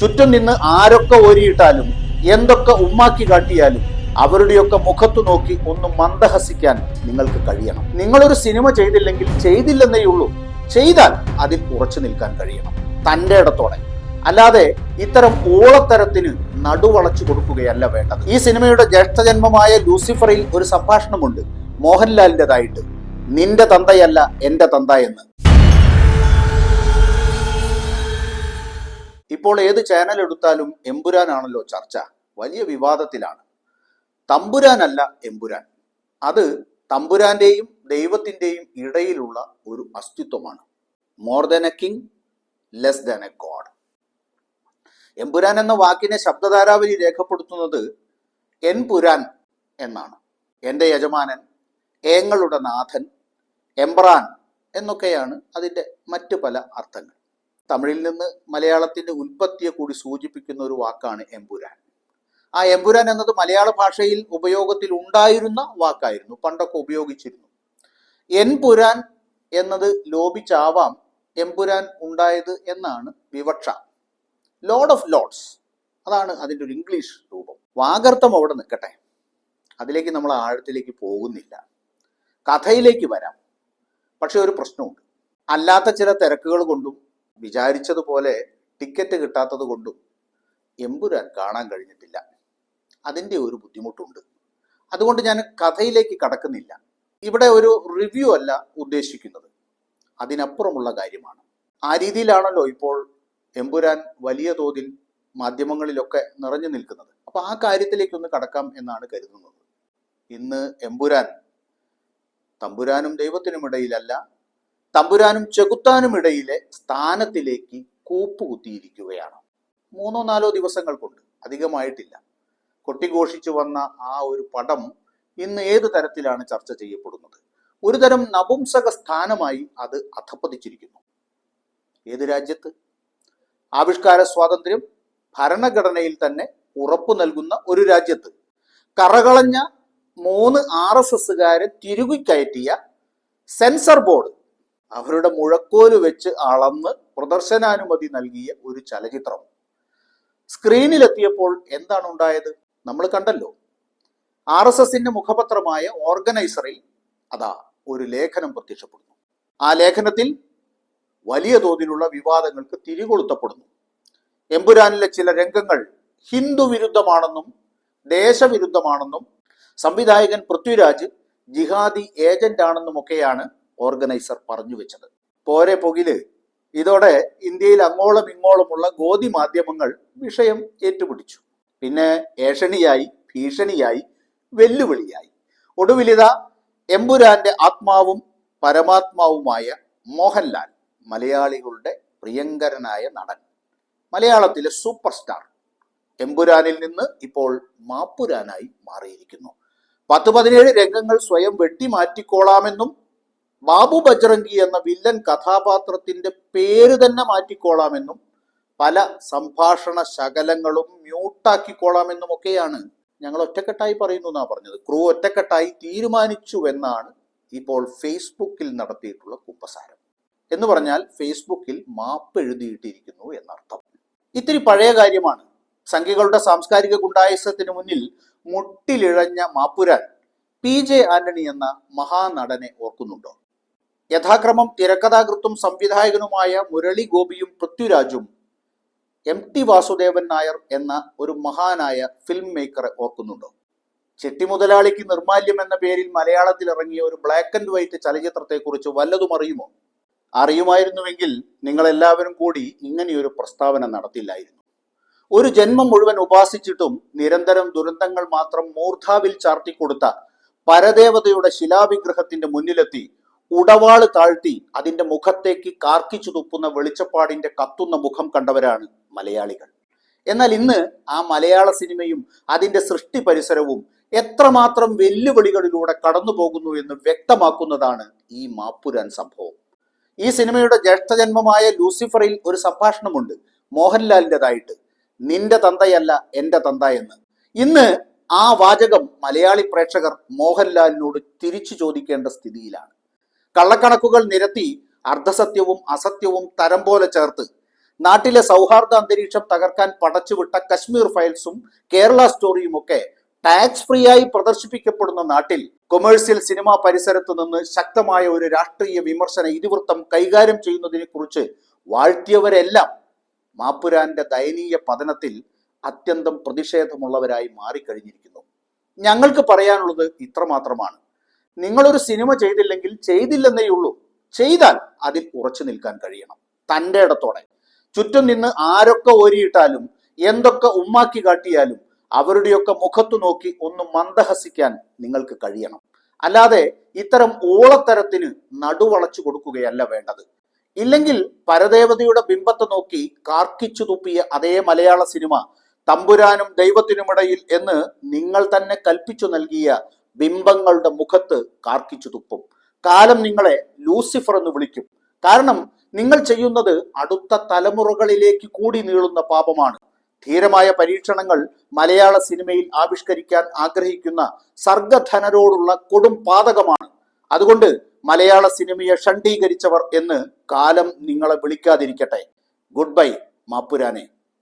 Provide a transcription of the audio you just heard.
ചുറ്റും നിന്ന് ആരൊക്കെ ഓരിയിട്ടാലും എന്തൊക്കെ ഉമ്മാക്കി കാട്ടിയാലും അവരുടെയൊക്കെ മുഖത്തു നോക്കി ഒന്ന് മന്ദഹസിക്കാൻ നിങ്ങൾക്ക് കഴിയണം. നിങ്ങളൊരു സിനിമ ചെയ്തില്ലെങ്കിൽ ചെയ്തില്ലെന്നേ ഉള്ളൂ. ചെയ്താൽ അതിൽ ഉറച്ചു നിൽക്കാൻ കഴിയണം. തന്റെ ഇടത്തോടെ. അല്ലാതെ ഇത്തരം ഓളത്തരത്തിന് നടുവളച്ചു കൊടുക്കുകയല്ല വേണ്ടത്. ഈ സിനിമയുടെ ജ്യേഷ്ഠജന്മമായ ലൂസിഫറിൽ ഒരു സംഭാഷണമുണ്ട്. മോഹൻലാലിന്റെതായിട്ട്. നിന്റെ തന്തയല്ല എന്റെ തന്ത എന്ന്. ഇപ്പോൾ ഏത് ചാനൽ എടുത്താലും എമ്പുരാനാണല്ലോ ചർച്ച. വലിയ വിവാദത്തിലാണ്. തമ്പുരാനല്ല എമ്പുരാൻ. അത് തമ്പുരാന്റെയും ദൈവത്തിന്റെയും ഇടയിലുള്ള ഒരു അസ്തിത്വമാണ്. More than a king less than a god Empuraan എന്ന വാക്കിനെ ശബ്ദധാരാവലി രേഖപ്പെടുത്തുന്നത് എൻ പുരാൻ എന്നാണ്. എന്റെ യജമാനൻ ഏങ്ങളുടെ നാഥൻ എംബ്രാൻ എന്നൊക്കെയാണ് അതിന്റെ മറ്റു പല അർത്ഥങ്ങൾ. തമിഴിൽ നിന്ന് മലയാളത്തിന്റെ ഉൽപ്പത്തിയെ കൂടി സൂചിപ്പിക്കുന്ന ഒരു വാക്കാണ് എമ്പുരാൻ. ആ എമ്പുരാൻ എന്നത് മലയാള ഭാഷയിൽ ഉപയോഗത്തിൽ ഉണ്ടായിരുന്ന വാക്കായിരുന്നു. പണ്ടൊക്കെ ഉപയോഗിച്ചിരുന്നു. എൻപുരാൻ എന്നത് ലോപിച്ചാവാം എമ്പുരാൻ ഉണ്ടായത് എന്നാണ് വിവക്ഷ. ലോഡ് ഓഫ് ലോഡ്സ് അതാണ് അതിന്റെ ഒരു ഇംഗ്ലീഷ് രൂപം. വാഗർത്ഥം അവിടെ നിൽക്കട്ടെ. അതിലേക്ക് നമ്മൾ ആഴത്തിലേക്ക് പോകുന്നില്ല. കഥയിലേക്ക് വരാം. പക്ഷെ ഒരു പ്രശ്നമുണ്ട്. അല്ലാത്ത ചില തിരക്കുകൾ കൊണ്ടും വിചാരിച്ചതുപോലെ ടിക്കറ്റ് കിട്ടാത്തത് കൊണ്ടും എമ്പുരാൻ കാണാൻ കഴിഞ്ഞിട്ടില്ല. അതിന്റെ ഒരു ബുദ്ധിമുട്ടുണ്ട്. അതുകൊണ്ട് ഞാൻ കഥയിലേക്ക് കടക്കുന്നില്ല. ഇവിടെ ഒരു റിവ്യൂ അല്ല ഉദ്ദേശിക്കുന്നത്. അതിനപ്പുറമുള്ള കാര്യമാണ്. ആ രീതിയിലാണല്ലോ ഇപ്പോൾ എമ്പുരാൻ വലിയ തോതിൽ മാധ്യമങ്ങളിലൊക്കെ നിറഞ്ഞു നിൽക്കുന്നത്. അപ്പോൾ ആ കാര്യത്തിലേക്കൊന്ന് കടക്കാം എന്നാണ് കരുതുന്നത്. ഇന്ന് എമ്പുരാൻ തമ്പുരാനും ദൈവത്തിനും ഇടയിലല്ല തമ്പുരാനും ചെകുത്താനും ഇടയിലെ സ്ഥാനത്തിലേക്ക് കൂപ്പുകുത്തിയിരിക്കുകയാണ്. മൂന്നോ നാലോ ദിവസങ്ങൾ കൊണ്ട് അധികമായിട്ടില്ല. കൊട്ടിഘോഷിച്ചു വന്ന ആ ഒരു പടം ഇന്ന് ഏത് തരത്തിലാണ് ചർച്ച ചെയ്യപ്പെടുന്നത്? ഒരു തരം നപുംസക സ്ഥാനമായി അത് അധപ്പതിച്ചിരിക്കുന്നു. ഏത് രാജ്യത്ത്? ആവിഷ്കാര സ്വാതന്ത്ര്യം ഭരണഘടനയിൽ തന്നെ ഉറപ്പു നൽകുന്ന ഒരു രാജ്യത്ത്. കറകളഞ്ഞ മൂന്ന് ആർ എസ് എസുകാരെ തിരുകിക്കയറ്റിയ സെൻസർ ബോർഡ് അവരുടെ മുഴക്കോൽ വെച്ച് അളന്ന് പ്രദർശനാനുമതി നൽകിയ ഒരു ചലച്ചിത്രം. സ്ക്രീനിലെത്തിയപ്പോൾ എന്താണ് ഉണ്ടായത്? നമ്മൾ കണ്ടല്ലോ. ആർ എസ് എസിന്റെ മുഖപത്രമായ ഓർഗനൈസറിൽ അതാ ഒരു ലേഖനം പ്രത്യക്ഷപ്പെടുന്നു. ആ ലേഖനത്തിൽ വലിയ തോതിലുള്ള വിവാദങ്ങൾക്ക് തിരികൊളുത്തപ്പെടുന്നു. എമ്പുരാനിലെ ചില രംഗങ്ങൾ ഹിന്ദു വിരുദ്ധമാണെന്നും ദേശവിരുദ്ധമാണെന്നും സംവിധായകൻ പൃഥ്വിരാജ് ജിഹാദി ഏജന്റ് ആണെന്നുമൊക്കെയാണ് ഓർഗനൈസർ പറഞ്ഞു വെച്ചത്. പോരെ പൊകിൽ. ഇതോടെ ഇന്ത്യയിൽ അങ്ങോളം ഇങ്ങോളമുള്ള ഗോതി മാധ്യമങ്ങൾ വിഷയം ഏറ്റുപിടിച്ചു പിന്നെ ഏഷണിയായി ഭീഷണിയായി വെല്ലുവിളിയായി. ഒടുവിലിത എമ്പുരാന്റെ ആത്മാവും പരമാത്മാവുമായ മോഹൻലാൽ മലയാളികളുടെ പ്രിയങ്കരനായ നടൻ. മലയാളത്തിലെ സൂപ്പർ സ്റ്റാർ എമ്പുരാനിൽ നിന്ന് ഇപ്പോൾ മാപ്പുരാനായി മാറിയിരിക്കുന്നു. പത്ത് പതിനേഴ് രംഗങ്ങൾ സ്വയം വെട്ടിമാറ്റിക്കോളാമെന്നും ബാബു ബജ്രംഗി എന്ന വില്ലൻ കഥാപാത്രത്തിന്റെ പേര് തന്നെ മാറ്റിക്കോളാമെന്നും പല സംഭാഷണ ശകലങ്ങളും മ്യൂട്ടാക്കിക്കോളാമെന്നും ഒക്കെയാണ് ഞങ്ങൾ ഒറ്റക്കെട്ടായി പറയുന്നു എന്നാണ് പറഞ്ഞത്. ക്രൂ ഒറ്റക്കെട്ടായി തീരുമാനിച്ചു എന്നാണ് ഇപ്പോൾ ഫേസ്ബുക്കിൽ നടത്തിയിട്ടുള്ള കുമ്പസാരം എന്ന് പറഞ്ഞാൽ ഫേസ്ബുക്കിൽ മാപ്പ് എഴുതിയിട്ടിരിക്കുന്നു എന്നർത്ഥം. ഇത്തിരി പഴയ കാര്യമാണ്. സംഖ്യകളുടെ സാംസ്കാരിക ഗുണ്ടായസത്തിന് മുന്നിൽ മുട്ടിലിഴഞ്ഞ മാപ്പുരാൻ പി ജെ ആന്റണി എന്ന മഹാനടനെ ഓർക്കുന്നുണ്ടോ? യഥാക്രമം തിരക്കഥാകൃത്തും സംവിധായകനുമായ മുരളി ഗോപിയും പൃഥ്വിരാജും എം ടി വാസുദേവൻ നായർ എന്ന ഒരു മഹാനായ ഫിലിം മേക്കറെ ഓർക്കുന്നുണ്ടോ? ചെട്ടി മുതലാളിക്ക് നിർമാല്യം എന്ന പേരിൽ മലയാളത്തിൽ ഇറങ്ങിയ ഒരു ബ്ലാക്ക് ആൻഡ് വൈറ്റ് ചലച്ചിത്രത്തെക്കുറിച്ച് വല്ലതും അറിയുമോ? അറിയുമായിരുന്നുവെങ്കിൽ നിങ്ങൾ എല്ലാവരും കൂടി ഇങ്ങനെയൊരു പ്രസ്താവന നടത്തില്ലായിരുന്നു. ഒരു ജന്മം മുഴുവൻ ഉപാസിച്ചിട്ടും നിരന്തരം ദുരന്തങ്ങൾ മാത്രം മൂർധാവിൽ ചാർത്തിക്കൊടുത്ത പരദേവതയുടെ ശിലാവിഗ്രഹത്തിന്റെ മുന്നിലെത്തി ഉടവാൾ താഴ്ത്തി അതിന്റെ മുഖത്തേക്ക് കാർക്കിച്ചു തുപ്പുന്ന വെളിച്ചപ്പാടിന്റെ കത്തുന്ന മുഖം കണ്ടവരാണ് മലയാളികൾ. എന്നാൽ ഇന്ന് ആ മലയാള സിനിമയും അതിന്റെ സൃഷ്ടി പരിസരവും എത്രമാത്രം വെല്ലുവിളികളിലൂടെ കടന്നു പോകുന്നു എന്ന് വ്യക്തമാക്കുന്നതാണ് ഈ മാപ്പുരാൻ സംഭവം. ഈ സിനിമയുടെ ജ്യേഷ്ഠജന്മമായ ലൂസിഫറിൽ ഒരു സംഭാഷണമുണ്ട് മോഹൻലാലിന്റെതായിട്ട് നിന്റെ തന്തയല്ല എന്റെ തന്ത എന്ന്. ഇന്ന് ആ വാചകം മലയാളി പ്രേക്ഷകർ മോഹൻലാലിനോട് തിരിച്ചു ചോദിക്കേണ്ട സ്ഥിതിയിലാണ്. കള്ളക്കണക്കുകൾ നിരത്തി അർദ്ധസത്യവും അസത്യവും തരം പോലെ ചേർത്ത് നാട്ടിലെ സൗഹാർദ്ദ അന്തരീക്ഷം തകർക്കാൻ പടച്ചുവിട്ട കശ്മീർ ഫയൽസും കേരള സ്റ്റോറിയും ഒക്കെ ടാക്സ് ഫ്രീ ആയി പ്രദർശിപ്പിക്കപ്പെടുന്ന നാട്ടിൽ കൊമേഴ്സ്യൽ സിനിമാ പരിസരത്തു നിന്ന് ശക്തമായ ഒരു രാഷ്ട്രീയ വിമർശന ഇതിവൃത്തം കൈകാര്യം ചെയ്യുന്നതിനെ കുറിച്ച് വാഴ്ത്തിയവരെല്ലാം മാപ്പുരാന്റെ ദയനീയ പതനത്തിൽ അത്യന്തം പ്രതിഷേധമുള്ളവരായി മാറിക്കഴിഞ്ഞിരിക്കുന്നു. ഞങ്ങൾക്ക് പറയാനുള്ളത് ഇത്രമാത്രമാണ്. നിങ്ങളൊരു സിനിമ ചെയ്തില്ലെങ്കിൽ ചെയ്തില്ലെന്നേ ഉള്ളൂ. ചെയ്താൽ അതിൽ ഉറച്ചു നിൽക്കാൻ കഴിയണം. തന്റെ ഇടത്തോടെ. ചുറ്റും നിന്ന് ആരൊക്കെ ഓരിയിട്ടാലും എന്തൊക്കെ ഉമ്മാക്കി കാട്ടിയാലും അവരുടെയൊക്കെ മുഖത്തു നോക്കി ഒന്ന് മന്ദഹസിക്കാൻ നിങ്ങൾക്ക് കഴിയണം. അല്ലാതെ ഇത്തരം ഓളത്തരത്തിന് നടുവളച്ചു കൊടുക്കുകയല്ല വേണ്ടത്. ഇല്ലെങ്കിൽ പരദേവതയുടെ ബിംബത്തെ നോക്കി കാർക്കിച്ചു തുപ്പിയ അതേ മലയാള സിനിമ തമ്പുരാനും ദൈവത്തിനുമിടയിൽ എന്ന് നിങ്ങൾ തന്നെ കൽപ്പിച്ചു നൽകിയ ബിംബങ്ങളുടെ മുഖത്ത് കാർക്കിച്ചു തുപ്പും. കാലം നിങ്ങളെ ലൂസിഫർ എന്ന് വിളിക്കും. കാരണം നിങ്ങൾ ചെയ്യുന്നത് അടുത്ത തലമുറകളിലേക്ക് കൂടി നീളുന്ന പാപമാണ്. ധീരമായ പരീക്ഷണങ്ങൾ മലയാള സിനിമയിൽ ആവിഷ്കരിക്കാൻ ആഗ്രഹിക്കുന്ന സർഗധനരോടുള്ള കൊടും പാതകമാണ്. അതുകൊണ്ട് മലയാള സിനിമയെ ഷണ്ഡീകരിച്ചവർ എന്ന് കാലം നിങ്ങളെ വിളിക്കാതിരിക്കട്ടെ. Good bye മാപ്പുരാനെ.